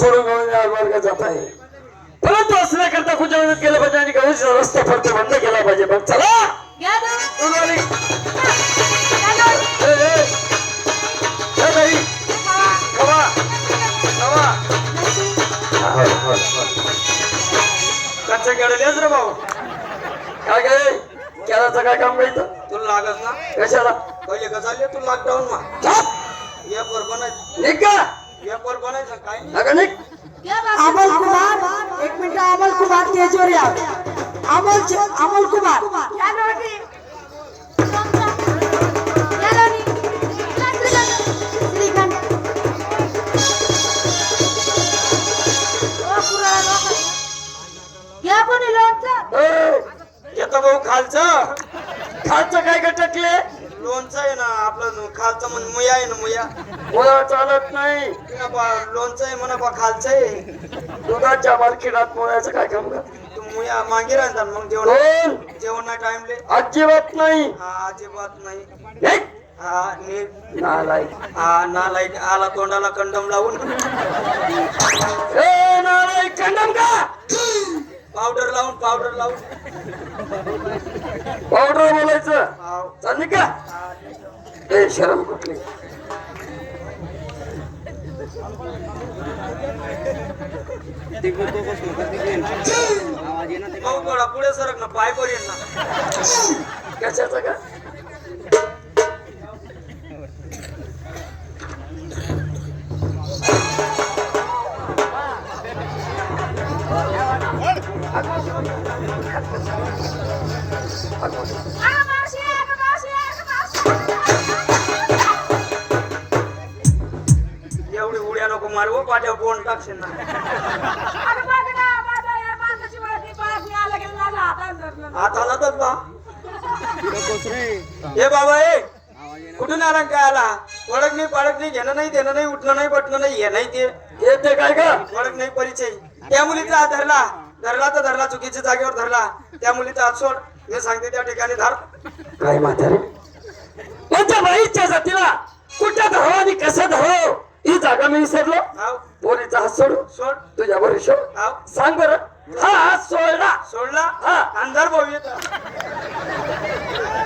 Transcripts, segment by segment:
सोडून मार्ग जात आहे. परंतु असण्याकरता कुठे केलं पाहिजे आणि गौरीचा रस्ता फक्त बंद केला पाहिजे. मग चला. हो, हो, हो. केळलेच रे भाऊ. काय काय केळाचं काय काम काय इथं? तुला लागत ना? कशाला? पहिले का चालले तू लॉकडाऊन मा. एक वर बनायचं निघ नाही. अमोल कुमार एक मिनिट अमोल कुमार तेजोरिया अमोल अमोल कुमार. येतं भाऊ खालचं. खालचं काय का टकले? लोणचं आहे ना आपलं खालचं म्हण मुया आहे ना मुया. मुळा चालत नाही. बा, लोणचं आहे म्हणा बा खालचं आहे. दुधाच्या मार्केटात मुळ्याचं काय काम का? तू मुया मागे राहतात मग जेवण दोन जेवण टाइमले अजिबात नाही. हा अजिबात नाही. हा नीट नालायक हा नालायक आला तोंडाला कंडम लावून. ए नालायक कंडम का? पावडर लावून पावडर लावून. पावडर बोलायचं. चालले का ते ए शरम कुठली? पुढे सरक ना पाय वर येईल ना कशाचं का? एवढी उड्या नको मारवो हो, पाट्या कोण टाकशील ना? हाताला आता तर बा हे बाबा ए कुठून आला काय आला? ओळख नाही पाळख नाही घेणं नाही देणं नाही उठणं नाही बटणं नाही हे नाही ते येते काय का ओळख नाही परिचय. त्या मुलीचा धरला धरला तर धरला चुकीच्या जागेवर धरला. त्या मुलीचा हात सोड. मी सांगते त्या ठिकाणी धर. काय म्हातारे? माझ्या बाईच्या जातीला कुठं धरावं आणि कसं धरावं ही जागा मी विसरलो. हाव. पोरीचा हात सोडू. सोड. तुझ्या भरोशा हाव. सांग बरं. हा हात सोडला. सोडला? हा. अंधार भाऊ येत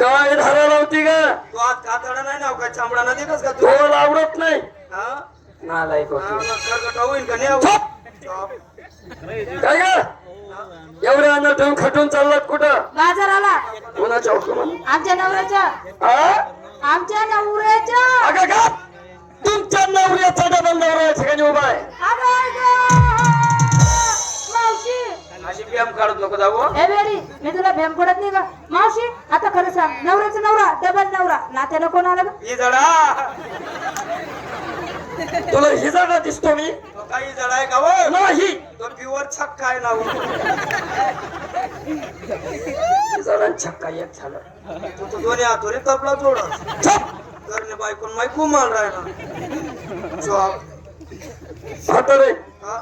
काय धरा लावती ग? तू हात कातडा नाही ना काय चांबडा ना देतस का तू? तोल आवडत नाही. हा नालायक हा, होती होईन का नाही! चॉप. काय ग? आमच्या नवऱ्याच्या? आमच्या नवऱ्याच्या अगं का तुमच्या नवऱ्याचा डबल नवरा या ठिकाणी उभा आहे. मावशी अशी काढत नको जाऊ हे बेडी मी तुला भेम पडत नाही का मावशी आता खरं सांग नवऱ्याचा नवरा डबल नवरा नात्यानं कोण आलं गं? ही जडा तुला हिजाडा दिसतो मी तो काही जडा आहे का वो? नाही तो प्युअर छक्क आहे ना वो. छक्का एक झालं. तू तर दोन्ही हातोरी तबला जोड. चप करणे बायकोन मायकू माल राहिला. जॉब हा?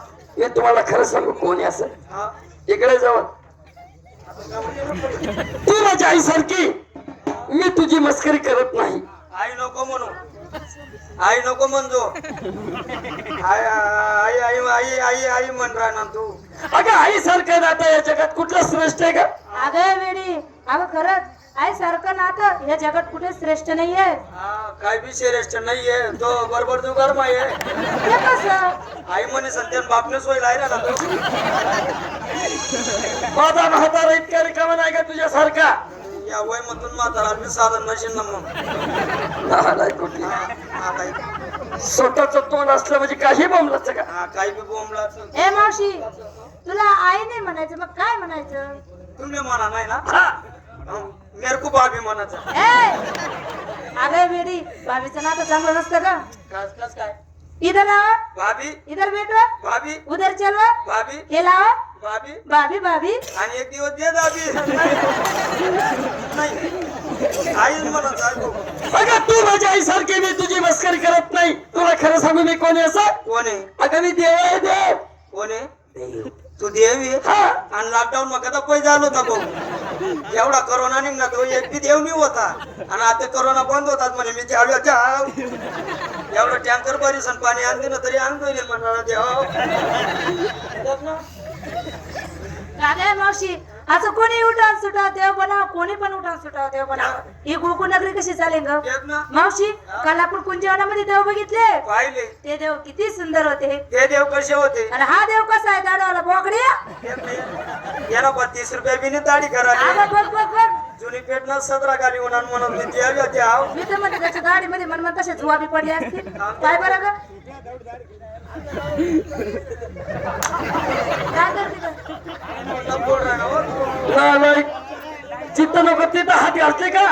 तुम्हाला खरं सांगू कोणी असं? इकडे जावं तू माझ्या आईसारखी. मी तुझी मस्करी करत नाही. आई नको म्हणू. आई नको म्हणजो. आई आई आई आई आई आई म्हण राहणार तू. अगं आईसारखं नातं या जगात कुठलं श्रेष्ठ आहे का अगं वेडी अगं खरंच आई सारखं नातं या जगात कुठे श्रेष्ठ नाहीये? हा काय बी श्रेष्ठ नाहीये तो बरोबर तू गरम आहे ते कसं? आई म्हणे सध्या बापने सोय लायला ना तू माझा म्हातारा इतका रिकामा नाही का तुझ्यासारखा. या वय मधून म्हातारा मी साधन नशील ना मग. कुठली. स्वतःच तोंड असलं म्हणजे काही बोंबलाच का? हा काही बी बोंबला ए मावशी तुला आई नाही म्हणायचं मग काय म्हणायचं? तुम्ही म्हणा नाही ना. हा. मेरे को भाभी म्हणायचं. ए! अगं वेडी भाभीचं नातं चांगलं नसतं का कस कस काय? इधर आओ भाभी. इधर बैठो भाभी. उधर चलो भाभी. हे भाभी. भाभी भाभी. आणि एक दिवस दे दाबी नाही. आईच म्हणत आहे तो. अगं तू माझ्या आईसारखी मी तुझी मस्करी करत नाही. तुला खरं सांगू मी कोणी असं? कोण आहे? अगं मी देव आहे देव. कोण आहे? तू देवी आणि लॉकडाऊन मग आता पैसे आलो होता भाऊ एवढा करोना निघला तो एक बी देव मी होता. आणि आता करोना बंद होतात म्हणे. मी जाऊ जाऊ. एवढं टँकर परिसन पाणी आणते ना तरी आणतो म्हणणार देव. काय मावशी असं कोणी उठान सुटाव देव बनव कोणी पण उठान सुटाव देव बनव. ही गुळकुळ नगरी कशी चालेल ग? ना. मावशी काल आपण कुंजवनामध्ये देव बघितले? पाहिले. ते देव किती सुंदर होते. ते देव कसे होते? आणि हा देव कसा आहे दाडवाला बोकड्या याला बत्तीस रुपये बिनी ताडी करा बघ बघ बघ. जुनी पेट ना सतरा गाली होणार म्हणून मी देव होते आव मी तर म्हणते त्याच्या गाडीमध्ये मन मन तसे झुवा बी पडले असतील. काय बरं ग. काय करते ग? चित्त नको तिथं हात का?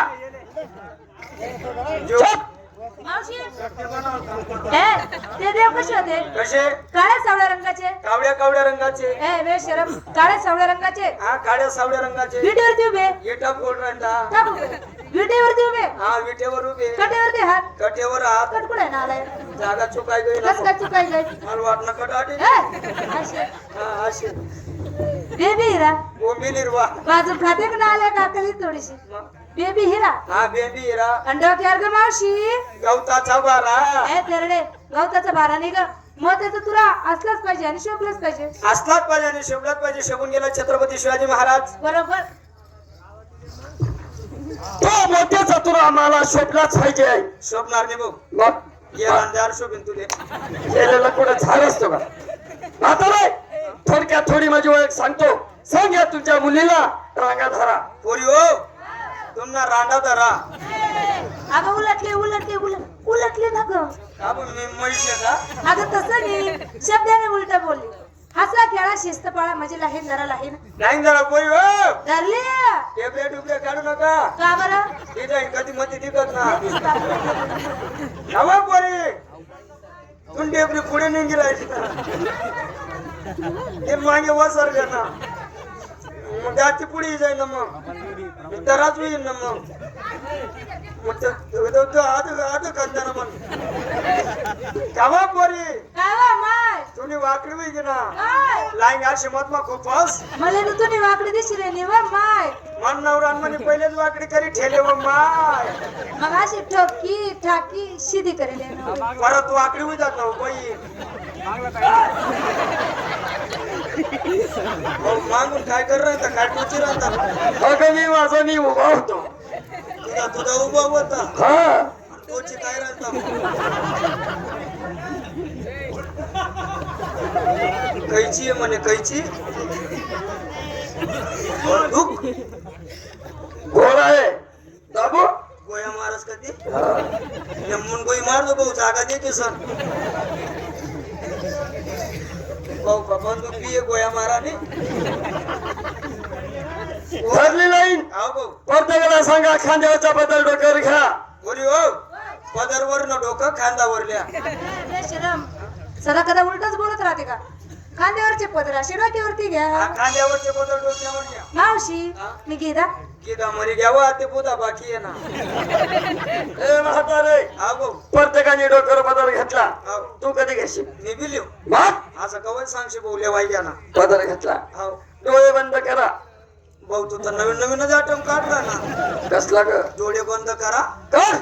ते देव कसे होते? कसे? काळ्या सावळ्या रंगाचे? कावड्या कावड्या रंगाचे. ए वे शरम. काळ्या सावळ्या रंगाचे? हा काळ्या सावड्या रंगाचे. विटेवरती उभे. इटा फोड विटेवरती उभे. हा विटेवर उभे. कटेवरती हात. कटेवर हात. कट कुठे ना आलाय जागा चुकाय गई कस काय चुकाय जाय मला वाटणं कट आटे ए, असे. हा असे. बेबी हिरा. बोंबी निर्वा बाजू खाते का ना आल्या काकली थोडीशी बेबी हिरा. हा बेबी हिरा. अंडा क्यार ग मावशी? गवताचा बारा. ए तेरडे गवताचा भारा नाही ग. मग त्याचं तुला असलाच पाहिजे आणि शोभलंच पाहिजे. असलाच पाहिजे आणि शेवलाच पाहिजे. शोभून गेला छत्रपती शिवाजी महाराज. बरोबर. तो मोठ्याचा तुला आम्हाला शोभलाच पाहिजे. शोभणार नाही भाऊ. मग ये अंधार शोभीन तुले. गेलेला कुठं झाड असतो का? आता नाही. थोडक्यात थोडी माझी ओळख सांगतो. सांग या तुमच्या मुलीला. रांगा धरा. पोरी हो. तुम्हाला रांडा धरा. अगं उलटले उलटले उलट उलटले ना ग. आपण मी का? अगं तसं नाही. शब्दाने उलट बोलली. हसा खेळा शिस्त पाळा म्हणजे लाहीन जरा लाहीन नाही जरा पोरी हो. धरले. टेबले टुबले काढू नका. का बरं? ती जाईन कधी मध्ये दिसत ना हवा पोरी. तू टेबली पुढे राहायची ते मागे वसर ना. मग जाती पुढे जाईन ना मग. मी तराच होईन ना मग. कावा पोरी. वा तुम्ही वाकडी होई की ना? लाईन अशी मत मग खूपच मला ना तुम्ही वाकडी दिसली रे निवा माय. मन नवरान पहिलेच वाकडी करी ठेले व माय. मग अशी ठोकी ठाकी शिदी करेल. परत वाकडी होई जात ना बाई मागून काय कर राहता? काय टोची राहता? अगं मी माझा मी उभा होतो. तुझा तुझा उभा होता? हा. टोची काय राहता? कैची आहे म्हणे कैची? घोडा आहे. दाबो? गोया मारस कधी? गोई मारतो भाऊ जागा दे की सर. भाऊ का? बी गोया माराने धरली लाईन हा भाऊ. प्रत्येकाला सांगा खांद्यावरचा बदल डोक्यावर घ्या. बोली हो? पदरवर न डोकं खांदावरल्या. बेशरम सदा कदा उलटच बोलत राहते का? खांद्यावरचे पदर असे डोक्यावरती हा घ्या खांद्यावरचे बदल डोक्यावर घ्या. मावशी मी गीता किदा मरी घ्यावा ते पुता बाकी आहे ना. ए म्हातारे हा भाऊ प्रत्येकाने डोक्यावर बदल घेतला. हा तू कधी घेशील? मी बिलिव. मग? असं कवच सांगशी भाऊ लेवाई घ्या ना बदल घेतला. हा. डोळे बंद करा. भाऊ तू तर नवीन नवीनच आटम काढला ना. कसला ग? डोळे बंद करा. कर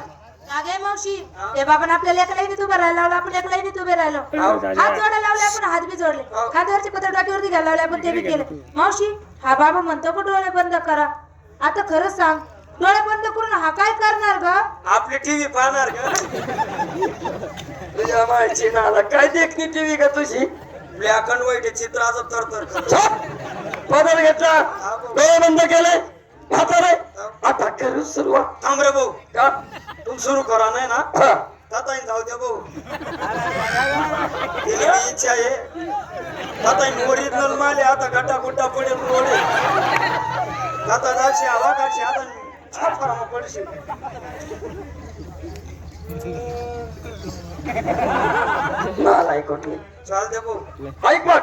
अगे मावशी. ते बाबांना आपल्या लेकला उभे राहिलो आपण लेकला उभे राहिलो. हात लावले आपण हात बी जोडले. खांद्यावरचे पदर डोक्यावरती घ्यायला लावले आपण ते बी केले. मावशी हा बाबा म्हणतो का डोळे बंद करा. आता खरंच सांग डोळे बंद करून हा काय करणार ग? आपली टीव्ही पाहणार का तुझ्या मायची नाला काय देखणी टीव्ही का तुझी? ब्लॅक अँड व्हाईट चित्राचं तर तर बदल घेतला. डोळे बंद केले. म्हातारे आता करू सुरुवात. थांब रे भाऊ. का तू सुरू करा नाही ना? हा. ताताईन जाऊ द्या भाऊ. इच्छा आहे. ताताईन ओरिजिनल माले आता गड्डा गुड्डा पडेल रोडे. ताता जाशी हवा काढशी आता छाप करा मग पडशी चाल दे भाऊ ऐक बघ.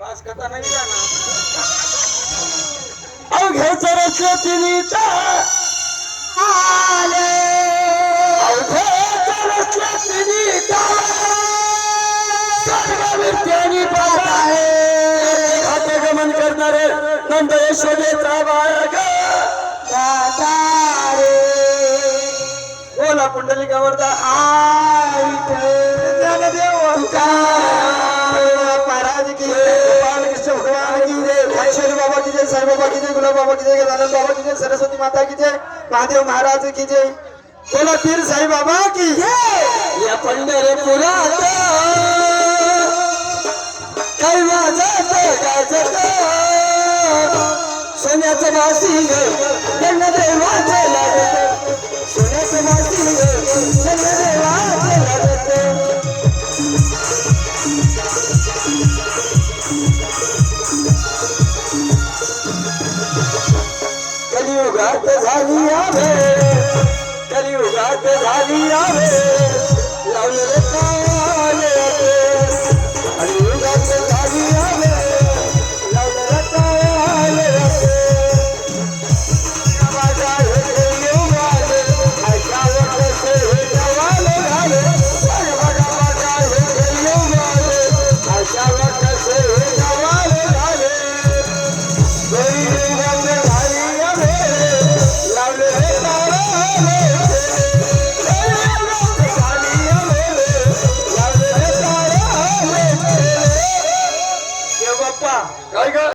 वास कथा नाही जाणार अवघ्याचं तिने आले. अवघ्याचं रचलं तिने सर्वविद्यानी पाहत आहे. खाते गमन करणारे नंद यशोदेचा ए बोला ज्ञानदेव तुकाराम महाराज की बालकृष्ण भगवान की जय. भाईश्वरी बाबा की जय साई बाबा की जय गुलाब बाबा की जय गजानन बाबा की जय सरस्वती माता की जय महादेव महाराज की जय. बोला पीर साई बाबा की जय या पंढरपुरात. काही वाजत गाजत सोन्याचं वासी देवाचं लागत सोन्याचं वासी देवाचं लागत कलियुगात झाली आवे कलियुगात झाली आवे